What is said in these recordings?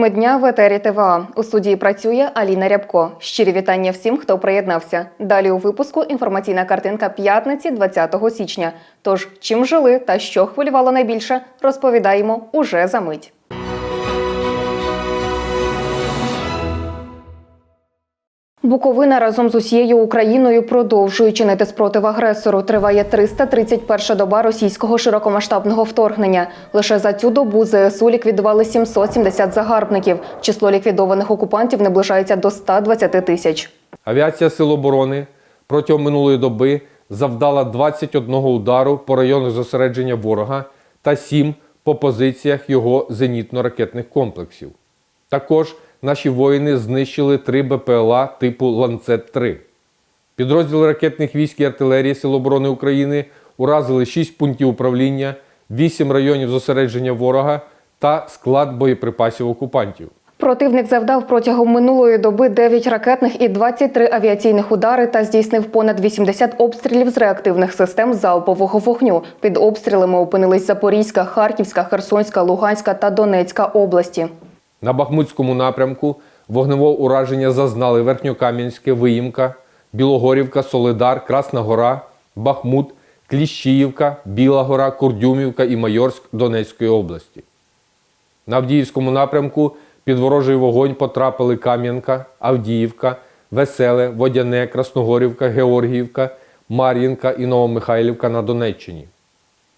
Теми дня в етері ТВА. У студії працює Аліна Рябко. Щирі вітання всім, хто приєднався. Далі у випуску інформаційна картинка п'ятниці 20 січня. Тож, чим жили та що хвилювало найбільше, розповідаємо уже за мить. Буковина разом з усією Україною продовжує чинити спротив агресору. Триває 331 доба російського широкомасштабного вторгнення. Лише за цю добу ЗСУ ліквідували 770 загарбників. Число ліквідованих окупантів наближається до 120 тисяч. Авіація Сил оборони протягом минулої доби завдала 21 удару по районах зосередження ворога та 7 по позиціях його зенітно-ракетних комплексів. Також наші воїни знищили 3 БПЛА типу Ланцет-3. Підрозділи ракетних військ і артилерії Сил оборони України уразили 6 пунктів управління, 8 районів зосередження ворога та склад боєприпасів окупантів. Противник завдав протягом минулої доби 9 ракетних і 23 авіаційних удари та здійснив понад 80 обстрілів з реактивних систем залпового вогню. Під обстрілами опинились Запорізька, Харківська, Херсонська, Луганська та Донецька області. На Бахмутському напрямку вогневого ураження зазнали Верхньокам'янське, Виїмка, Білогорівка, Солидар, Красна Гора, Бахмут, Кліщіївка, Біла Гора, Курдюмівка і Майорськ Донецької області. На Авдіївському напрямку під ворожий вогонь потрапили Кам'янка, Авдіївка, Веселе, Водяне, Красногорівка, Георгіївка, Мар'їнка і Новомихайлівка на Донеччині.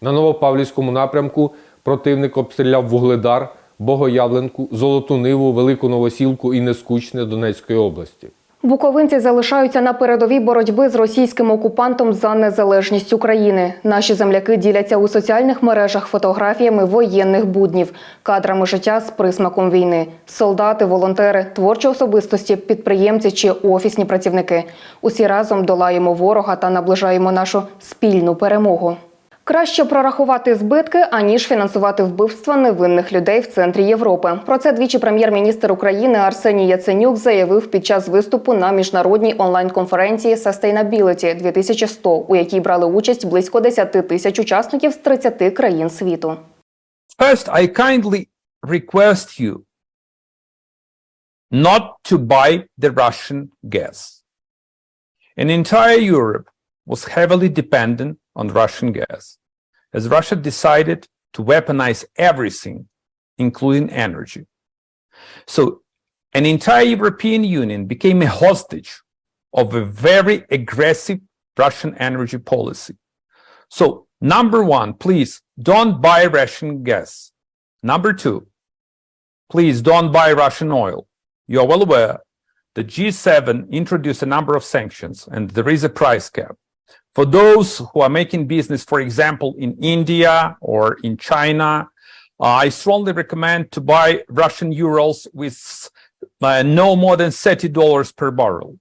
На Новопавлівському напрямку противник обстріляв Вугледар, Богоявленку, Золоту Ниву, Велику Новосілку і Нескучне Донецької області. Буковинці залишаються на передовій боротьби з російським окупантом за незалежність України. Наші земляки діляться у соціальних мережах фотографіями воєнних буднів, кадрами життя з присмаком війни. Солдати, волонтери, творчі особистості, підприємці чи офісні працівники. Усі разом долаємо ворога та наближаємо нашу спільну перемогу. Краще прорахувати збитки, аніж фінансувати вбивства невинних людей в центрі Європи. Про це двічі прем'єр-міністр України Арсеній Яценюк заявив під час виступу на міжнародній онлайн-конференції Sustainability 2100, у якій брали участь близько 10 тисяч учасників з 30 країн світу. First, I kindly request you not to buy the Russian gas. An entire Europe was heavily dependent on Russian gas, as Russia decided to weaponize everything, including energy. So, an entire European Union became a hostage of a very aggressive Russian energy policy. So, number one, please don't buy Russian gas. Number two, please don't buy Russian oil. You are well aware the G7 introduced a number of sanctions and there is a price cap. For those who are making business, for example, in India or in China, uh, I strongly recommend to buy Russian Urals with uh, no more than $30 per barrel.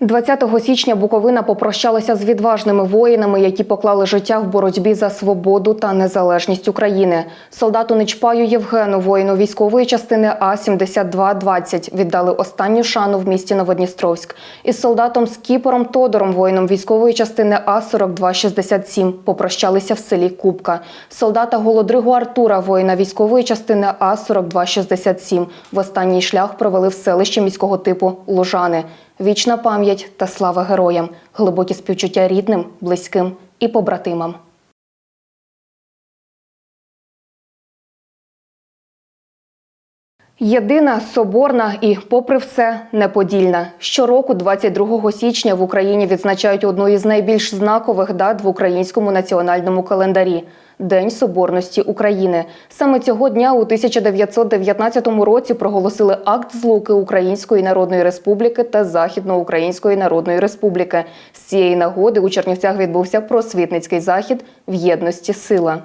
20 січня Буковина попрощалася з відважними воїнами, які поклали життя в боротьбі за свободу та незалежність України. Солдату Нечпаю Євгену, воїну військової частини А 7220 віддали останню шану в місті Новодністровськ. Із солдатом Скіпором Тодором, воїном військової частини А 4267 попрощалися в селі Кубка. Солдата Голодригу Артура, воїна військової частини А 4267 в останній шлях провели в селищі міського типу Лужани. Вічна пам'ять та слава героям, глибокі співчуття рідним, близьким і побратимам. Єдина, соборна і, попри все, неподільна. Щороку, 22 січня, в Україні відзначають одну із найбільш знакових дат в українському національному календарі День Соборності України. Саме цього дня у 1919 році проголосили акт злуки Української Народної Республіки та Західноукраїнської Народної Республіки. З цієї нагоди у Чернівцях відбувся просвітницький захід в єдності сила.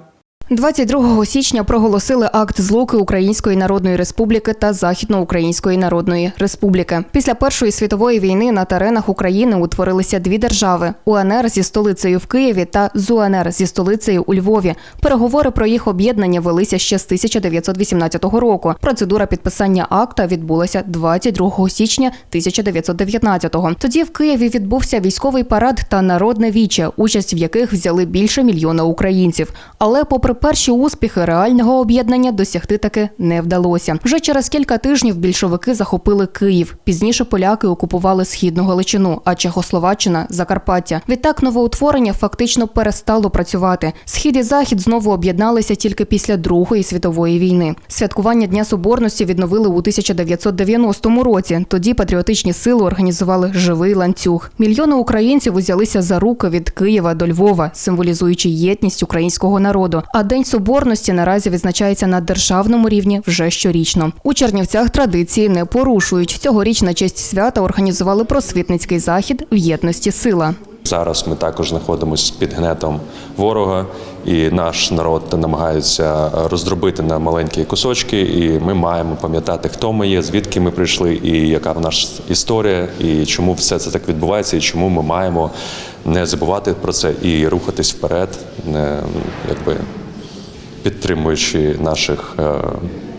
22 січня проголосили акт злуки Української Народної Республіки та Західноукраїнської Народної Республіки. Після Першої світової війни на теренах України утворилися дві держави: УНР зі столицею в Києві та ЗУНР зі столицею у Львові. Переговори про їх об'єднання велися ще з 1918 року. Процедура підписання акта відбулася 22 січня 1919-го. Тоді в Києві відбувся військовий парад та народне віче, участь в яких взяли більше мільйона українців. Але попри попри перші успіхи, реального об'єднання досягти таки не вдалося. Вже через кілька тижнів більшовики захопили Київ. Пізніше поляки окупували східну Галичину, а Чехословаччина Закарпаття. Відтак новоутворення фактично перестало працювати. Схід і захід знову об'єдналися тільки після Другої світової війни. Святкування Дня Соборності відновили у 1990 році. Тоді патріотичні сили організували живий ланцюг. Мільйони українців узялися за руки від Києва до Львова, символізуючи єдність українського народу. А День Соборності наразі відзначається на державному рівні вже щорічно. У Чернівцях традиції не порушують. Цьогоріч на честь свята організували просвітницький захід в єдності сила. Зараз ми також знаходимося під гнетом ворога, і наш народ намагається роздробити на маленькі кусочки. І ми маємо пам'ятати, хто ми є, звідки ми прийшли, і яка в наша історія, і чому все це так відбувається, і чому ми маємо не забувати про це і рухатись вперед, не якби підтримуючи наших е,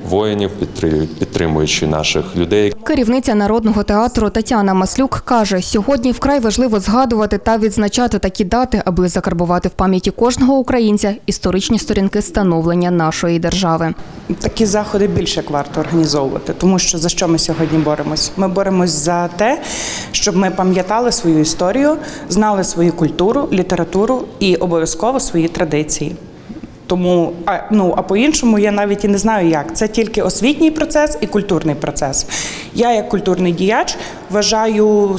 воїнів, підтри- підтримуючи наших людей, Керівниця народного театру Тетяна Маслюк каже: сьогодні вкрай важливо згадувати та відзначати такі дати, аби закарбувати в пам'яті кожного українця історичні сторінки становлення нашої держави. Такі заходи більше як варто організовувати, тому що за що ми сьогодні боремось? Ми боремось за те, щоб ми пам'ятали свою історію, знали свою культуру, літературу і обов'язково свої традиції. Тому, а, ну а по-іншому я навіть і не знаю, як це тільки освітній процес і культурний процес. Я, як культурний діяч, вважаю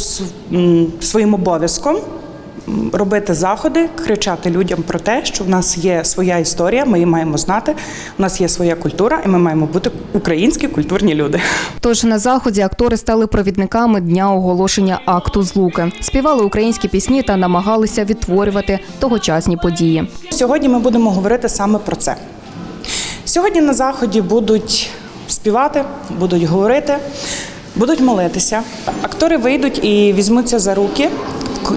своїм обов'язком робити заходи, кричати людям про те, що в нас є своя історія, ми її маємо знати. У нас є своя культура, і ми маємо бути українські культурні люди. Тож на заході актори стали провідниками дня оголошення акту злуки, співали українські пісні та намагалися відтворювати тогочасні події. Сьогодні ми будемо говорити саме про це. Сьогодні на заході будуть співати, будуть говорити, будуть молитися. Актори вийдуть і візьмуться за руки.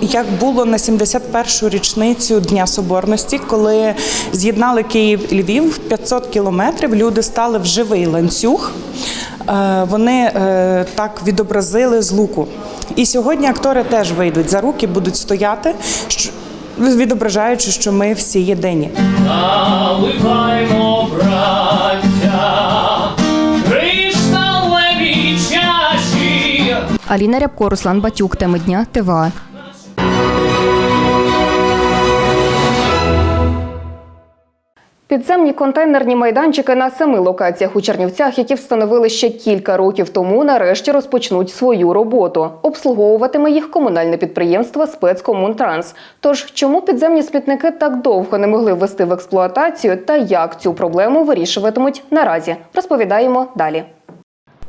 Як було на 71-шу річницю Дня Соборності, коли з'єднали Київ і Львів 500 кілометрів, люди стали в живий ланцюг. Е, Вони е, так відобразили злуку. І сьогодні актори теж вийдуть за руки, будуть стояти, відображаючи, що ми всі єдині. Наливаймо, браття. Аліна Рябко, Руслан Батюк. Теми дня ТВА. Підземні контейнерні майданчики на семи локаціях у Чернівцях, які встановили ще кілька років тому, нарешті розпочнуть свою роботу. Обслуговуватиме їх комунальне підприємство спецкомунтранс. Тож чому підземні смітники так довго не могли ввести в експлуатацію та як цю проблему вирішуватимуть наразі? Розповідаємо далі.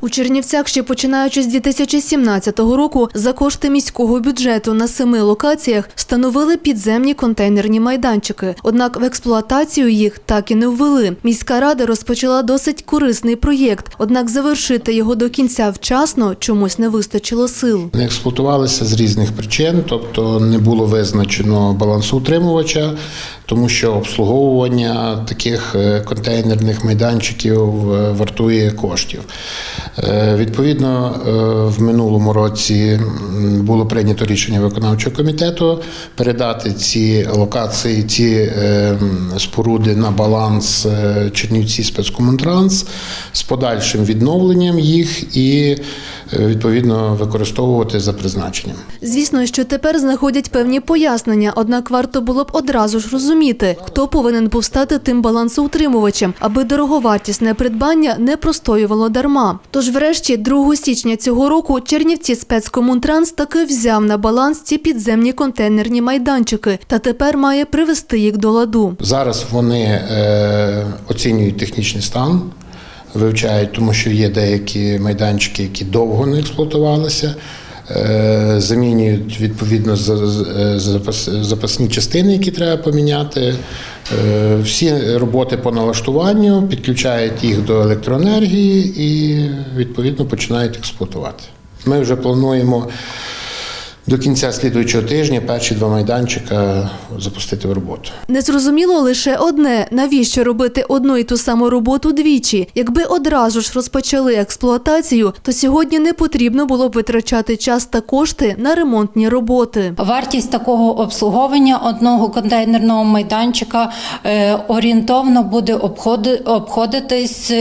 У Чернівцях ще починаючи з 2017 року за кошти міського бюджету на семи локаціях встановили підземні контейнерні майданчики. Однак в експлуатацію їх так і не ввели. Міська рада розпочала досить корисний проєкт, однак завершити його до кінця вчасно чомусь не вистачило сил. Не експлуатувалися з різних причин, тобто не було визначено балансоутримувача, тому що обслуговування таких е, контейнерних майданчиків е, вартує коштів. Е, Відповідно, в минулому році було прийнято рішення виконавчого комітету передати ці локації, ці споруди на баланс Чернівці спецкомунтранс з подальшим відновленням їх і відповідно використовувати за призначенням. Звісно, що тепер знаходять певні пояснення, однак варто було б одразу ж розуміти, хто повинен був стати тим балансоутримувачем, аби дороговартісне придбання не простоювало дарма. Тож, врешті, 2 січня цього року Чернівці спецкомунтранс таки взяв на баланс ці підземні контейнерні майданчики та тепер має привести їх до ладу. Зараз вони е, оцінюють технічний стан, вивчають, тому що є деякі майданчики, які довго не експлуатувалися. е, Замінюють відповідно е, запас- запасні частини, які треба поміняти. Е, Всі роботи по налаштуванню підключають їх до електроенергії і відповідно починають експлуатувати. Ми вже плануємо до кінця слідуючого тижня перші два майданчика запустити в роботу. Незрозуміло лише одне: навіщо робити одну і ту саму роботу двічі? Якби одразу ж розпочали експлуатацію, то сьогодні не потрібно було б витрачати час та кошти на ремонтні роботи. Вартість такого обслуговування одного контейнерного майданчика е, орієнтовно буде обходитись.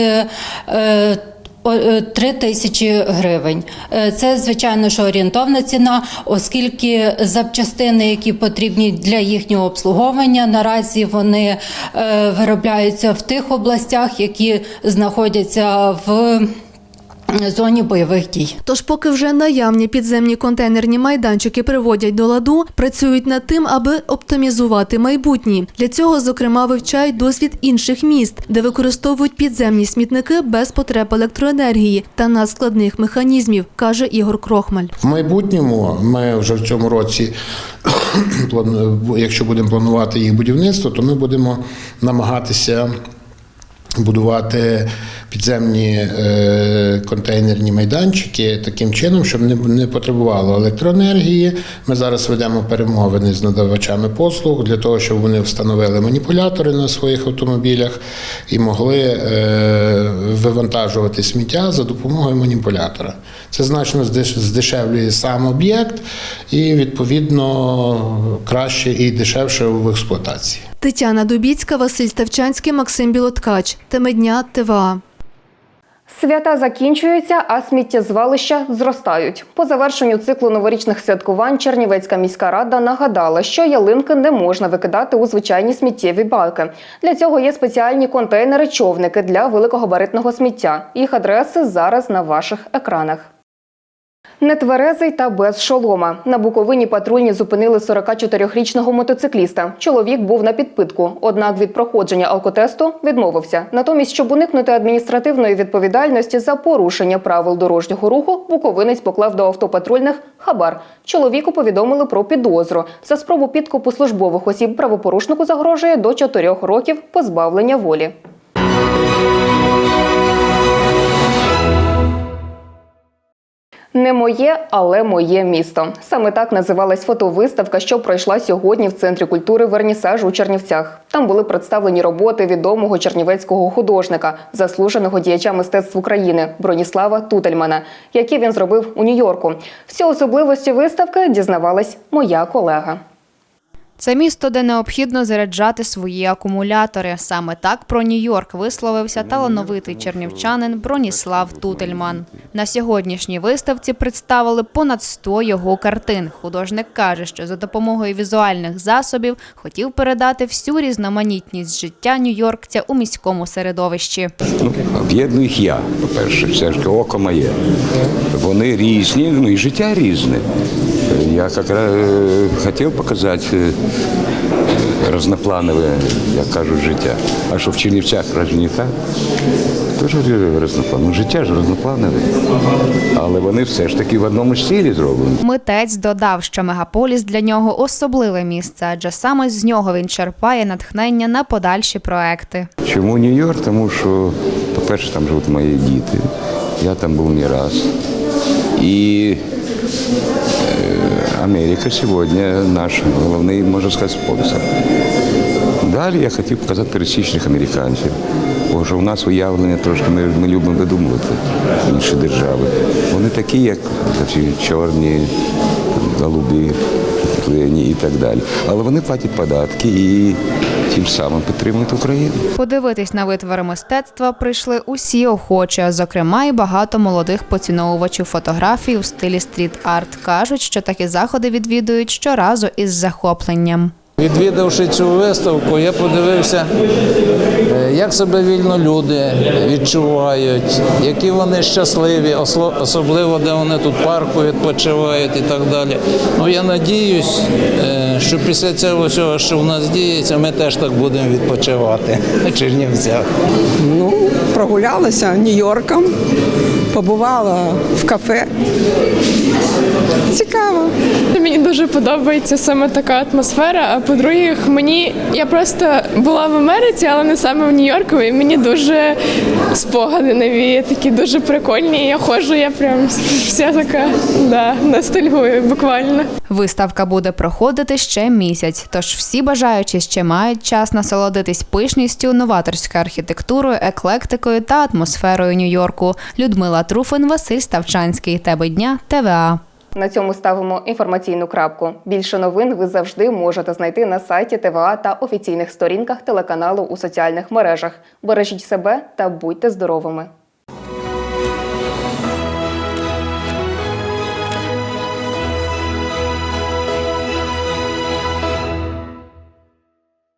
Е, е, о- 3 тисячі гривень. Е, Це звичайно що орієнтовна ціна, оскільки запчастини, які потрібні для їхнього обслуговування, наразі вони е, виробляються в тих областях, які знаходяться в зоні бойових дій. Тож, поки вже наявні підземні контейнерні майданчики приводять до ладу, працюють над тим, аби оптимізувати майбутні. Для цього, зокрема, вивчають досвід інших міст, де використовують підземні смітники без потреб електроенергії та надскладних механізмів, каже Ігор Крохмаль. В майбутньому ми вже в цьому році, плану- якщо будемо планувати їх будівництво, то ми будемо намагатися будувати підземні е, контейнерні майданчики таким чином, щоб не, потребувало електроенергії. Ми зараз ведемо перемовини з надавачами послуг для того, щоб вони встановили маніпулятори на своїх автомобілях і могли е, вивантажувати сміття за допомогою маніпулятора. Це значно здешевлює сам об'єкт і відповідно краще і дешевше в експлуатації. Тетяна Дубіцька, Василь Ставчанський, Максим Білоткач. Теми дня ТВА. Свята закінчуються, а сміттєзвалища зростають. По завершенню циклу новорічних святкувань Чернівецька міська рада нагадала, що ялинки не можна викидати у звичайні сміттєві баки. Для цього є спеціальні контейнери-човники для великогабаритного сміття. Їх адреси зараз на ваших екранах. Нетверезий та без шолома. На Буковині патрульні зупинили 44-річного мотоцикліста. Чоловік був на підпитку, однак від проходження алкотесту відмовився. Натомість, щоб уникнути адміністративної відповідальності за порушення правил дорожнього руху, буковинець поклав до автопатрульних хабар. Чоловіку повідомили про підозру. За спробу підкупу службових осіб правопорушнику загрожує до 4 років позбавлення волі. Не моє, але моє місто. Саме так називалась фотовиставка, що пройшла сьогодні в центрі культури Вернісаж у Чернівцях. Там були представлені роботи відомого чернівецького художника, заслуженого діяча мистецтв України Броніслава Тутельмана, які він зробив у Нью-Йорку. Всі особливості виставки дізнавалась моя колега. Це місто, де необхідно заряджати свої акумулятори. Саме так про Нью-Йорк висловився талановитий чернівчанин Броніслав Тутельман. На сьогоднішній виставці представили понад 100 його картин. Художник каже, що за допомогою візуальних засобів хотів передати всю різноманітність життя нью-йоркця у міському середовищі. Ну, об'єдную їх я, по-перше, все ж око моє. Вони різні, ну і життя різне. Я якраз е, хотів показати е, різнопланове, як кажуть, життя. А що в Чернівцях разве не так? Теж різнопланове. Ну, життя ж різнопланове. Але вони все ж таки в одному стилі зроблені. Митець додав, що мегаполіс для нього особливе місце, адже саме з нього він черпає натхнення на подальші проекти. Чому Нью-Йорк? Тому що, по-перше, там живуть мої діти. Я там був не раз. І Америка сьогодні наш головний, можна сказати, спонсор. Далі я хотів показати пересічних американців. Бо що у нас уявлення трошки ми, ми любимо видумувати інші держави. Вони такі, як чорні, голубі, клені і так далі. Але вони платять податки і тим самим підтримують Україну. Подивитись на витвори мистецтва прийшли усі охочі, зокрема і багато молодих поціновувачів фотографій у стилі стріт-арт. кажуть, що такі заходи відвідують щоразу із захопленням. Відвідавши цю виставку, я подивився, е, як себе вільно люди відчувають, які вони щасливі, особливо де вони тут парку відпочивають і так далі. Ну я надіюсь, е, що після цього всього, що в нас діється, ми теж так будемо відпочивати на Чернівцях. Ну, прогулялася Нью-Йорком, побувала в кафе. Цікаво. Мені дуже подобається саме така атмосфера. По-друге, мені я просто була в Америці, але не саме в Нью-Йорку, і мені дуже спогади нові, такі дуже прикольні. Я ходжу, я прям вся така да, ностальгую буквально. Виставка буде проходити ще місяць, тож всі бажаючі ще мають час насолодитись пишністю, новаторською архітектурою, еклектикою та атмосферою Нью-Йорку. Людмила Труфин, Василь Ставчанський. Тебе дня ТВА. На цьому ставимо інформаційну крапку. Більше новин ви завжди можете знайти на сайті ТВА та офіційних сторінках телеканалу у соціальних мережах. Бережіть себе та будьте здоровими.